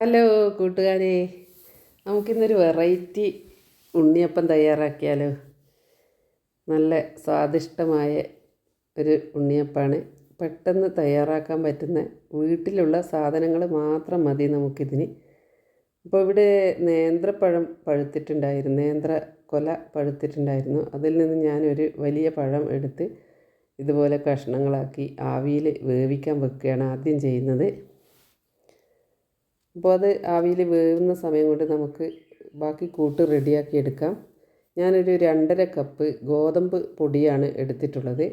Hello കൂട്ടുകാരെ നമുക്കിന്നൊരു variety ഉണ്ണിയപ്പം തയ്യാറാക്കിയാലോ? നല്ല സ്വാദിഷ്ടമായ ഒരു ഉണ്ണിയപ്പമാണ് പെട്ടെന്ന് തയ്യാറാക്കാൻ പറ്റുന്ന വീട്ടിലുള്ള സാധനങ്ങൾ മാത്രം മതി നമുക്കിതിന്. അപ്പോൾ ഇവിടെ നേന്ത്രപ്പഴം പഴുത്തിട്ടുണ്ടായിരുന്നു നേന്ത്ര കൊല പഴുത്തിട്ടുണ്ടായിരുന്നു. അതിൽ നിന്ന് ഞാനൊരു വലിയ പഴം എടുത്ത് ഇതുപോലെ കഷ്ണങ്ങളാക്കി ആവിയിൽ വേവിക്കാൻ വെക്കുകയാണ് ആദ്യം ചെയ്യുന്നത്. അപ്പോൾ അത് ആവിയിൽ വേവുന്ന സമയം കൊണ്ട് നമുക്ക് ബാക്കി കൂട്ട് റെഡിയാക്കി എടുക്കാം. ഞാനൊരു രണ്ടര കപ്പ് ഗോതമ്പ് പൊടിയാണ് എടുത്തിട്ടുള്ളത്.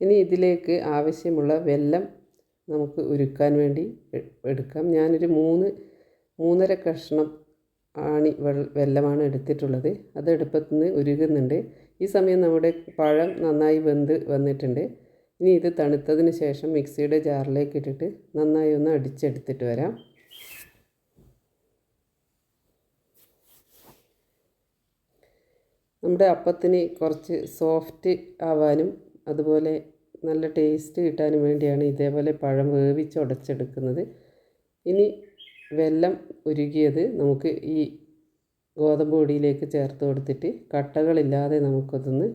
ഇനി ഇതിലേക്ക് ആവശ്യമുള്ള വെല്ലം നമുക്ക് ഉരുക്കാൻ വേണ്ടി എടുക്കാം. ഞാനൊരു മൂന്ന് മൂന്നര കഷ്ണം ആണി വെല്ലമാണ് എടുത്തിട്ടുള്ളത്. അത് അടുപ്പത്ത് നിന്ന് ഉരുകുന്നുണ്ട്. ഈ സമയം നമ്മുടെ പഴം നന്നായി വെന്ത് വന്നിട്ടുണ്ട്. ഇനി ഇത് തണുത്തതിന് ശേഷം മിക്സിയുടെ ജാറിലേക്ക് ഇട്ടിട്ട് നന്നായി ഒന്ന് അടിച്ചെടുത്തിട്ട് വരാം. നമ്മുടെ അപ്പത്തിന് കുറച്ച് സോഫ്റ്റ് ആവാനും അതുപോലെ നല്ല ടേസ്റ്റ് കിട്ടാനും വേണ്ടിയാണ് ഇതേപോലെ പഴം വേവിച്ച് ഉടച്ചെടുക്കുന്നത്. ഇനി വെല്ലം ഉരുകിയത് നമുക്ക് ഈ ഗോതമ്പ് പൊടിയിലേക്ക് ചേർത്ത് കൊടുത്തിട്ട് കട്ടകളില്ലാതെ നമുക്കതൊന്ന്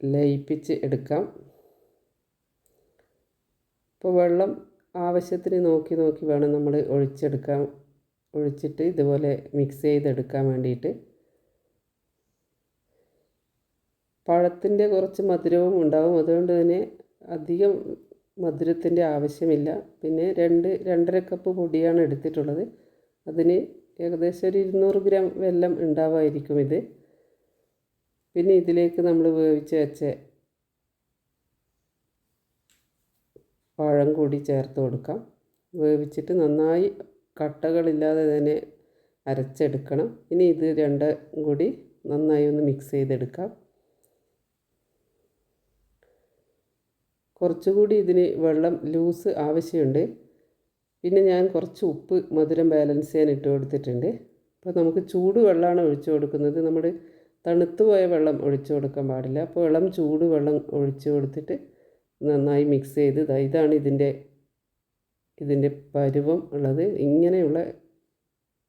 ലയിപ്പിച്ച് എടുക്കാം. ഇപ്പോൾ വെള്ളം ആവശ്യത്തിന് നോക്കി നോക്കി വേണം നമ്മൾ ഒഴിച്ചെടുക്കാൻ ഒഴിച്ചിട്ട് ഇതുപോലെ മിക്സ് ചെയ്തെടുക്കാൻ വേണ്ടിയിട്ട്. പഴത്തിന്റെ കുറച്ച് മധുരവും ഉണ്ടാവും. അതുകൊണ്ട് തന്നെ അധികം മധുരത്തിന്റെ ആവശ്യമില്ല. പിന്നെ രണ്ട് രണ്ടര കപ്പ് പൊടിയാണ് എടുത്തിട്ടുള്ളത്. അതിന് ഏകദേശം ഒരു ഇരുന്നൂറ് ഗ്രാം വെല്ലം ഉണ്ടാവുമായിരിക്കും ഇത്. പിന്നെ ഇതിലേക്ക് നമ്മൾ വേവിച്ച് വെച്ച പഴം കൂടി ചേർത്ത് കൊടുക്കാം. വേവിച്ചിട്ട് നന്നായി കട്ടകളില്ലാതെ തന്നെ അരച്ചെടുക്കണം. ഇനി ഇത് രണ്ടും കൂടി നന്നായി ഒന്ന് മിക്സ് ചെയ്തെടുക്കാം. കുറച്ചുകൂടി ഇതിന് വെള്ളം ലൂസ് ആവശ്യമുണ്ട്. പിന്നെ ഞാൻ കുറച്ച് ഉപ്പ് മധുരം ബാലൻസ് ചെയ്യാൻ ഇട്ട് കൊടുത്തിട്ടുണ്ട്. അപ്പോൾ നമുക്ക് ചൂട് വെള്ളമാണ് ഒഴിച്ചു കൊടുക്കുന്നത്. നമ്മൾ തണുത്തു പോയ വെള്ളം ഒഴിച്ചു കൊടുക്കാൻ പാടില്ല. അപ്പോൾ ഇളം ചൂട് വെള്ളം ഒഴിച്ചു കൊടുത്തിട്ട് നന്നായി മിക്സ് ചെയ്ത് ഇതാണ് ഇതിന്റെ ഇതിന്റെ പരുവം ഉള്ളത്. ഇങ്ങനെയുള്ള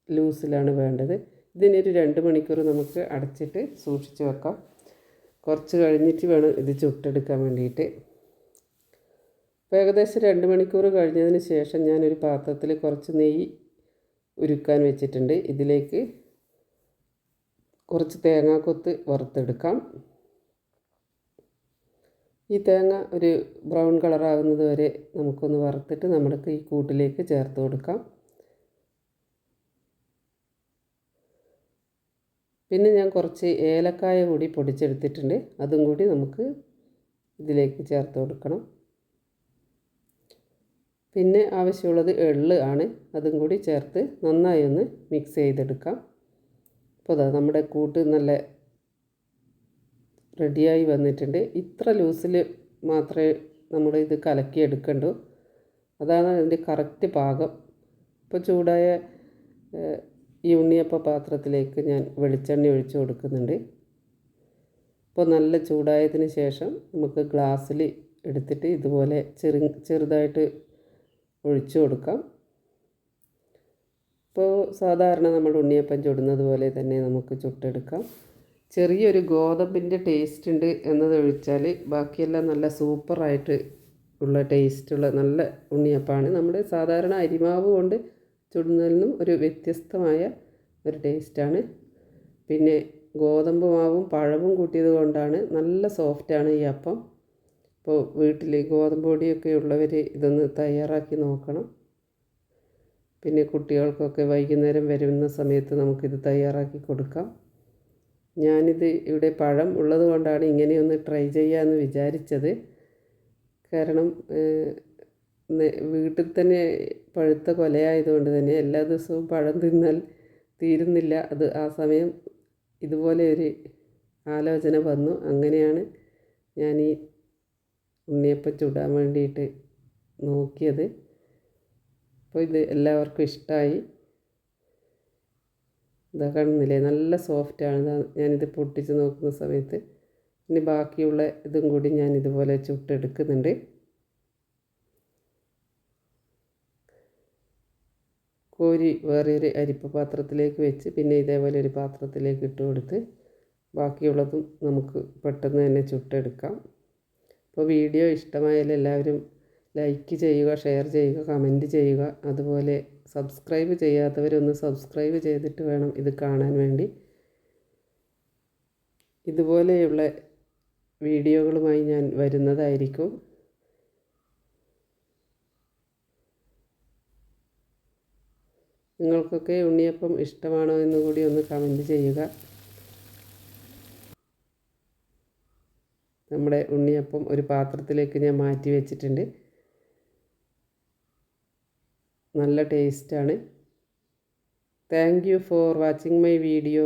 ലൂസിലാണ് വേണ്ടത്. ഇതിനൊരു രണ്ട് മണിക്കൂർ നമുക്ക് അടച്ചിട്ട് സൂക്ഷിച്ച് വെക്കാം. കുറച്ച് കഴിഞ്ഞിട്ട് വേണം ഇത് ചുട്ടെടുക്കാൻ വേണ്ടിയിട്ട്. അപ്പോൾ ഏകദേശം രണ്ട് മണിക്കൂർ കഴിഞ്ഞതിന് ശേഷം ഞാനൊരു പാത്രത്തിൽ കുറച്ച് നെയ്യ് ഉരുക്കാൻ വെച്ചിട്ടുണ്ട്. ഇതിലേക്ക് കുറച്ച് തേങ്ങാക്കൊത്ത് വറുത്തെടുക്കാം. ഈ തേങ്ങ ഒരു ബ്രൗൺ കളറാകുന്നത് വരെ നമുക്കൊന്ന് വറുത്തിട്ട് നമ്മൾക്ക് ഈ കൂട്ടിലേക്ക് ചേർത്ത് കൊടുക്കാം. പിന്നെ ഞാൻ കുറച്ച് ഏലക്കായ കൂടി പൊടിച്ചെടുത്തിട്ടുണ്ട്. അതും കൂടി നമുക്ക് ഇതിലേക്ക് ചേർത്ത് കൊടുക്കണം. പിന്നെ ആവശ്യമുള്ളത് എള്ള് ആണ്. അതും കൂടി ചേർത്ത് നന്നായി ഒന്ന് മിക്സ് ചെയ്തെടുക്കാം. അപ്പോൾ അതാ നമ്മുടെ കൂട്ട് നല്ല റെഡിയായി വന്നിട്ടുണ്ട്. ഇത്ര ലൂസിൽ മാത്രമേ നമ്മൾ ഇത് കലക്കി എടുക്കണ്ടൂ. അതാണ് അതിന്റെ കറക്റ്റ് പാകം. ഇപ്പോൾ ചൂടായ ഈ ഉണ്ണിയപ്പ പാത്രത്തിലേക്ക് ഞാൻ വെളിച്ചെണ്ണ ഒഴിച്ചു കൊടുക്കുന്നുണ്ട്. അപ്പോൾ നല്ല ചൂടായതിന് ശേഷം നമുക്ക് ഗ്ലാസ്സിൽ എടുത്തിട്ട് ഇതുപോലെ ചെറു ചെറുതായിട്ട് ഒഴിച്ചു കൊടുക്കാം. ഇപ്പോൾ സാധാരണ നമ്മൾ ഉണ്ണിയപ്പം ചുടുന്നത് പോലെ തന്നെ നമുക്ക് ചുട്ടെടുക്കാം. ചെറിയൊരു ഗോതമ്പിന്റെ ടേസ്റ്റ് ഉണ്ട് എന്നത് ഒഴിച്ചാൽ ബാക്കിയെല്ലാം നല്ല സൂപ്പറായിട്ട് ഉള്ള ടേസ്റ്റുള്ള നല്ല ഉണ്ണിയപ്പമാണ് നമ്മൾ സാധാരണ അരിമാവ് കൊണ്ട് ചുടുന്നതിൽ നിന്നും ഒരു വ്യത്യസ്തമായ ഒരു ടേസ്റ്റാണ് പിന്നെ ഗോതമ്പ് മാവും പഴവും കൂട്ടിയത് കൊണ്ടാണ് നല്ല സോഫ്റ്റാണ് ഈ അപ്പം. ഇപ്പോൾ വീട്ടിൽ ഗോതമ്പ് പൊടിയൊക്കെ ഉള്ളവർ ഇതൊന്ന് തയ്യാറാക്കി നോക്കണം. പിന്നെ കുട്ടികൾക്കൊക്കെ വൈകുന്നേരം വരുന്ന സമയത്ത് നമുക്കിത് തയ്യാറാക്കി കൊടുക്കാം. ഞാനിത് ഇവിടെ പഴം ഉള്ളത് കൊണ്ടാണ് ഇങ്ങനെയൊന്ന് ട്രൈ ചെയ്യാമെന്ന് വിചാരിച്ചത്. കാരണം വീട്ടിൽ തന്നെ പഴുത്ത കൊലയായതുകൊണ്ട് തന്നെ എല്ലാ ദിവസവും പഴം തിന്നാൽ തീരുന്നില്ല. അത് ആ സമയം ഇതുപോലെ ഒരു ആലോചന വന്നു. അങ്ങനെയാണ് ഞാൻ ഈ ഉണ്ണിയപ്പം ചുടാൻ വേണ്ടിയിട്ട് നോക്കിയത്. അപ്പോൾ ഇത് എല്ലാവർക്കും ഇഷ്ടമായി ഇതാ കാണുന്നില്ലേ നല്ല സോഫ്റ്റാണ് ഞാനിത് പൊട്ടിച്ച് നോക്കുന്ന സമയത്ത് ഇനി ബാക്കിയുള്ള ഇതും കൂടി ഞാൻ ഇതുപോലെ ചുട്ടെടുക്കുന്നുണ്ട്. കോരി വേറൊരു അരിപ്പ പാത്രത്തിലേക്ക് വെച്ച് പിന്നെ ഇതേപോലെ ഒരു പാത്രത്തിലേക്ക് ഇട്ട് കൊടുത്ത് ബാക്കിയുള്ളതും നമുക്ക് പെട്ടെന്ന് തന്നെ ചുട്ടെടുക്കാം. അപ്പോൾ വീഡിയോ ഇഷ്ടമായാൽ എല്ലാവരും ലൈക്ക് ചെയ്യുക ഷെയർ ചെയ്യുക കമന്റ് ചെയ്യുക. അതുപോലെ സബ്സ്ക്രൈബ് ചെയ്യാത്തവരൊന്ന് സബ്സ്ക്രൈബ് ചെയ്തിട്ട് വേണം ഇത് കാണാൻ വേണ്ടി. ഇതുപോലെയുള്ള വീഡിയോകളുമായി ഞാൻ വരുന്നതായിരിക്കും. നിങ്ങൾക്കൊക്കെ ഉണ്ണിയപ്പം ഇഷ്ടമാണോ എന്ന് കൂടി ഒന്ന് കമന്റ് ചെയ്യുക. നമ്മുടെ ഉണ്ണിയപ്പം ഒരു പാത്രത്തിലേക്ക് ഞാൻ മാറ്റി വെച്ചിട്ടുണ്ട്. നല്ല ടേസ്റ്റാണ് thank you for watching my video